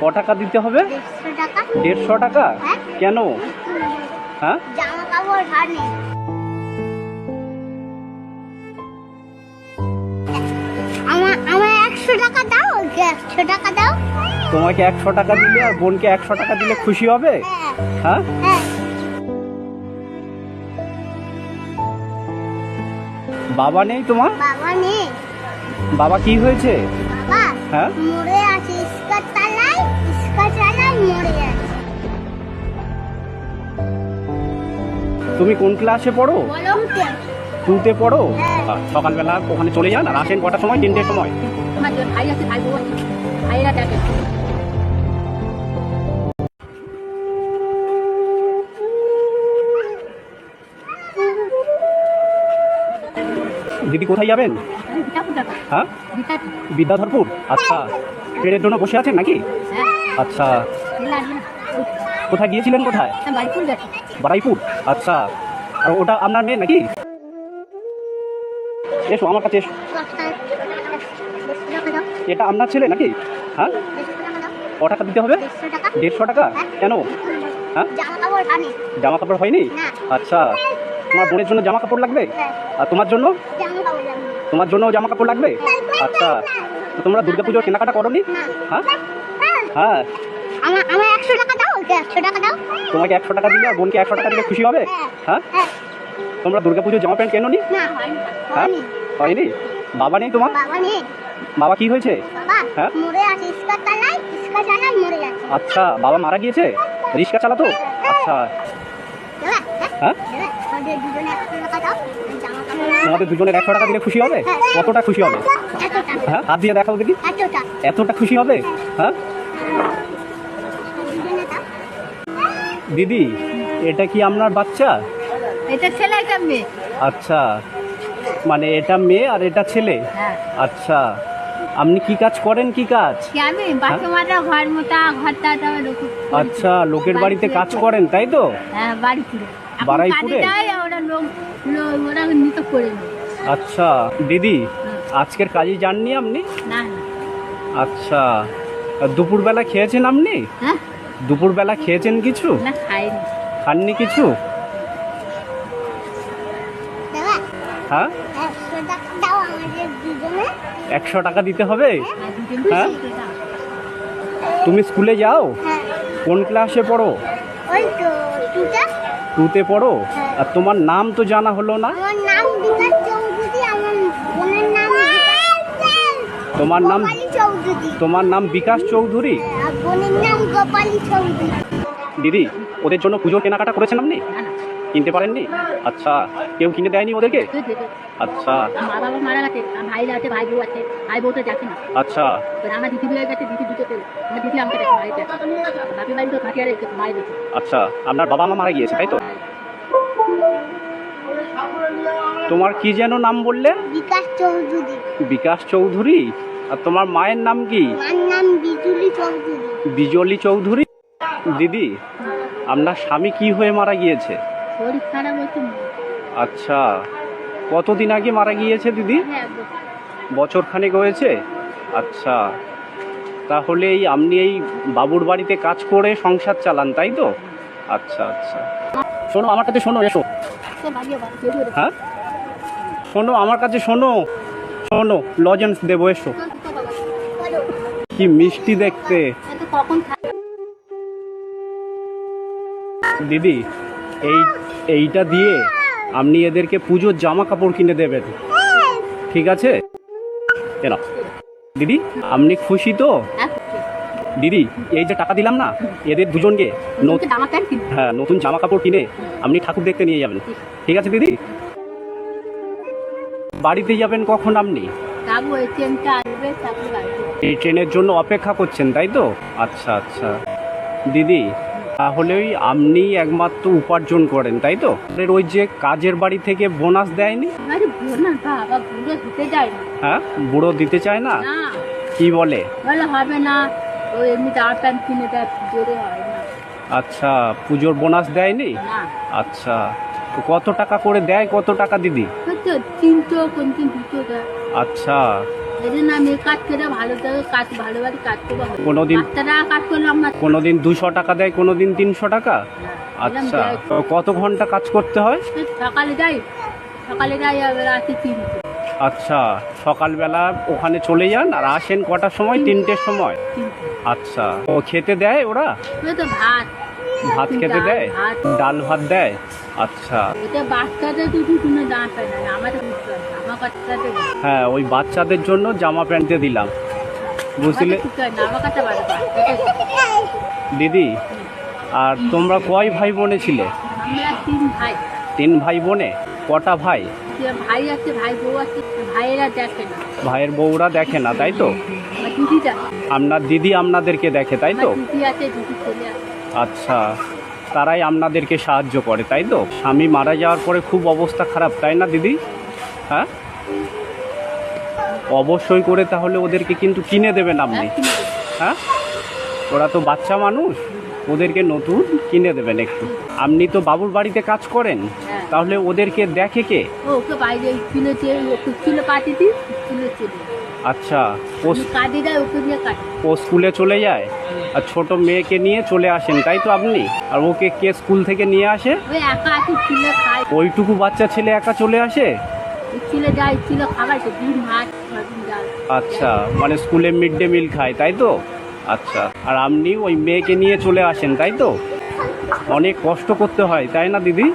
ক টাকা দিতে হবে? দেড়শো টাকা। হ্যাঁ। কেন? হ্যাঁ? জামা কাপড় তোমাকে একশো টাকা দিলে আর বোনকে একশো টাকা দিলে খুশি হবে? হ্যাঁ। হ্যাঁ? হ্যাঁ। বাবা নেই তোমার? বাবা নেই। বাবা কি হয়েছে? হ্যাঁ? মরে আছে মরে তুমি কোন ক্লাসে পড়ো? টুতে পড়ো? হ্যাঁ। সকালবেলা ওখানে চলে যান আর আসেন কটার সময়? তিনটের সময়? দিদি কোথায় যাবেন? হ্যাঁ? বিদ্যাধরপুর? আচ্ছা। ট্রেনের জন্য বসে আছেন নাকি? আচ্ছা। কোথায় গিয়েছিলেন কোথায়? বারাইপুর। আচ্ছা। আর ওটা আপনার মেয়ে নাকি? এসো, আমার কাছে এসো। এটা আপনার ছেলে নাকি? হ্যাঁ? ক টাকা দিতে হবে? দেড়শো টাকা? কেন? হ্যাঁ? জামা কাপড় হয়নি? আচ্ছা। তোমার বোনের জন্য জামা কাপড় লাগবে? আর তোমার জন্য? তোমার জন্য জামা কাপড় লাগবে? আচ্ছা। তোমরা দুর্গা পুজোর কেনাকাটা করনি? না হ্যাঁ? হ্যাঁ। আমার আমার একশো টাকা দাও ওকে একশো টাকা দাও। তোমাকে একশো টাকা দিলে বোনকে একশো টাকা দিলে খুশি হবে? হ্যাঁ হ্যাঁ? তোমরা দুর্গা পুজোর জামা প্যান্ট কেনো নি হ্যাঁ? হয়নি। বাবা নেই তোমার? বাবা নেই। বাবা কি হয়েছে? হ্যাঁ? মরে আছে মরে আচ্ছা বাবা মারা গিয়েছে? রিক্সা চালাতো? আচ্ছা। হ্যাঁ? তোমাদের দুজনের একশো টাকা দিলে খুশি হবে? কতটা খুশি হবে? হ্যাঁ? হাত দিয়ে দেখাও দেখি। এতটা। খুশি হবে? হ্যাঁ? দিদি এটা কি আপনার বাচ্চা? এটা ছেলে এটা মেয়ে। আচ্ছা মানে এটা মেয়ে আর এটা ছেলে? হ্যাঁ। আচ্ছা আপনি কি কাজ করেন কি কাজ? আমি? মারা ঘর মোটা ঘর টাটা আচ্ছা লোকের বাড়িতে কাজ করেন তাই তো? হ্যাঁ বাড়িপুরে এখন বারুইপুরে? ওরা লোক লোক- ওরা নিতে করে আচ্ছা দিদি আজকের কাজে যাননি আপনি? না। আচ্ছা দুপুরবেলা খেয়েছেন আপনি? হ্যাঁ। দুপুরবেলা খেয়েছেন কিছু? না খাইনি। খাননি কিছু? হ্যাঁ? একশো টাকা দাও আমাদের দুজনে। একশো টাকা দিতে হবে? হ্যাঁ? তুমি স্কুলে যাও? হ্যাঁ। কোন ক্লাসে পড়ো? ওই তো তুটা টুতে পড়ো? আর তোমার নাম তো জানা হলো না আমার নাম বিকাশ চৌধুরী আমার বোনের নাম তোমার নাম তোমার নাম বিকাশ চৌধুরী? আর বোনের নাম গোপালী চৌধুরী। দিদি ওদের জন্য পুজোর কেনাকাটা করেছেন আপনি? কিনতে পারেননি? আচ্ছা কেউ কিনে দেয়নি ওদেরকে। আচ্ছা। আচ্ছা। আচ্ছা আপনার বাবা মা মারা গিয়েছে তাই তো? তোমার কি যেন নাম বললে? বিকাশ চৌধুরী। বিকাশ চৌধুরী? আর তোমার মায়ের নাম কি? নাম বিজুলি চৌধুরী। বিজলি চৌধুরী? দিদি আপনার স্বামী কি হয়ে মারা গিয়েছে? আচ্ছা কতদিন আগে মারা গিয়েছে দিদি? হ্যাঁ বছর। খানেক হয়েছে? আচ্ছা তাহলে এই আপনি এই বাবুর বাড়িতে কাজ করে সংসার চালান তাই তো? আচ্ছা আচ্ছা। শোনো আমার কাছে শোনো এসো। হ্যাঁ? শোনো আমার কাছে শোনো। শোনো লজেন্স দেবো এসো। কি মিষ্টি দেখতে। দিদি, এই এইটা দিয়ে আপনি এদেরকে পুজোর জামা কাপড় কিনে দেবেন। ঠিক আছে? এরা দিদি, আপনি খুশি তো? দিদি, এই যে টাকা দিলাম না, এদের দুজনকে হ্যাঁ নতুন জামা কাপড় কিনে আপনি ঠাকুর দেখতে নিয়ে যাবেন। ঠিক আছে, দিদি? বাড়িতে যাবেন কখন আপনি? এই ট্রেনের জন্য অপেক্ষা করছেন তাই তো? আচ্ছা আচ্ছা। দিদি তাহলে ওই আপনি একমাত্র উপার্জন করেন তাই তো? ওই যে কাজের বাড়ি থেকে বোনাস দেয়নি? হ্যাঁ? বুড়ো দিতে চায় না? কি বলে? হবে না আচ্ছা পুজোর বোনাস দেয়নি? আচ্ছা কত টাকা করে দেয় কত টাকা দিদি? আচ্ছা। জন্য আমি কাজ করে ভালো কাজ ভালো ভালো কাজ করব কোনোদিন- বাচ্চারা কাজ করলাম না কোনো দিন দুশো টাকা দেয় কোনো দিন তিনশো টাকা? আচ্ছা তো কত ঘণ্টা কাজ করতে হয়? সকালে যাই সকালে যাই রাতে তিনটে আচ্ছা সকালবেলা ওখানে চলে যান আর আসেন কটার সময়? তিনটের সময়? আচ্ছা ও খেতে দেয় ওরা? ভাত। ভাত খেতে দেয়? ডাল ভাত দেয়? আচ্ছা। এটা বাচ্চাদের তো কোনো দাঁত না আমাদের বুঝতে পারি না। আমার বাচ্চাদের হ্যাঁ ওই বাচ্চাদের জন্য জামা প্যান্ট দিয়ে দিলাম। বুঝলে? দিদি আর তোমরা কয় ভাই বোনে ছিলে? তিন ভাই। তিন ভাই বোনে? কটা ভাই? ভাই আছে ভাই বউ আছে ভাইয়েরা দেখে না। ভাইয়ের বউরা দেখে না তাই তো? আপনার দিদি আপনাদেরকে দেখে তাই তো? দিদি আছে দিদি আচ্ছা। তারাই আপনাদেরকে সাহায্য করে তাই তো? স্বামী মারা যাওয়ার পরে খুব অবস্থা খারাপ তাই না দিদি? হ্যাঁ? অবশ্যই করে তাহলে ওদেরকে কিন্তু কিনে দেবেন আপনি। হ্যাঁ। হ্যাঁ? ওরা তো বাচ্চা মানুষ ওদেরকে নতুন কিনে দেবেন একটু। আপনি তো বাবুর বাড়িতে কাজ করেন হ্যাঁ। তাহলে ওদেরকে দেখে কে? ওকে বাইরে স্কুলে ওকে স্কুলে পাঠিয়ে দিই স্কুলে আচ্ছা ও স্কুলে চলে যায়? আর ছোট মেয়েকে নিয়ে চলে আসেন তাই তো আপনি? আর ওকে কে স্কুল থেকে নিয়ে আসে? ওইটুকু বাচ্চা ছেলে একা চলে আসে? আচ্ছা মানে স্কুলে মিড ডে মিল খায় তাই তো? আচ্ছা আর আপনি ওই মেয়েকে নিয়ে চলে আসেন তাই তো? অনেক কষ্ট করতে হয় তাই না দিদি?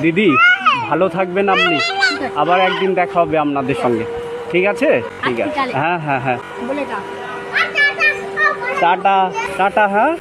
দিদি ভালো থাকবেন আপনি। আবার একদিন দেখা হবে আপনাদের সঙ্গে। ঠিক আছে? ঠিক আছে। হ্যাঁ হ্যাঁ হ্যাঁ। বলে দাও টাটা টাটা হ্যাঁ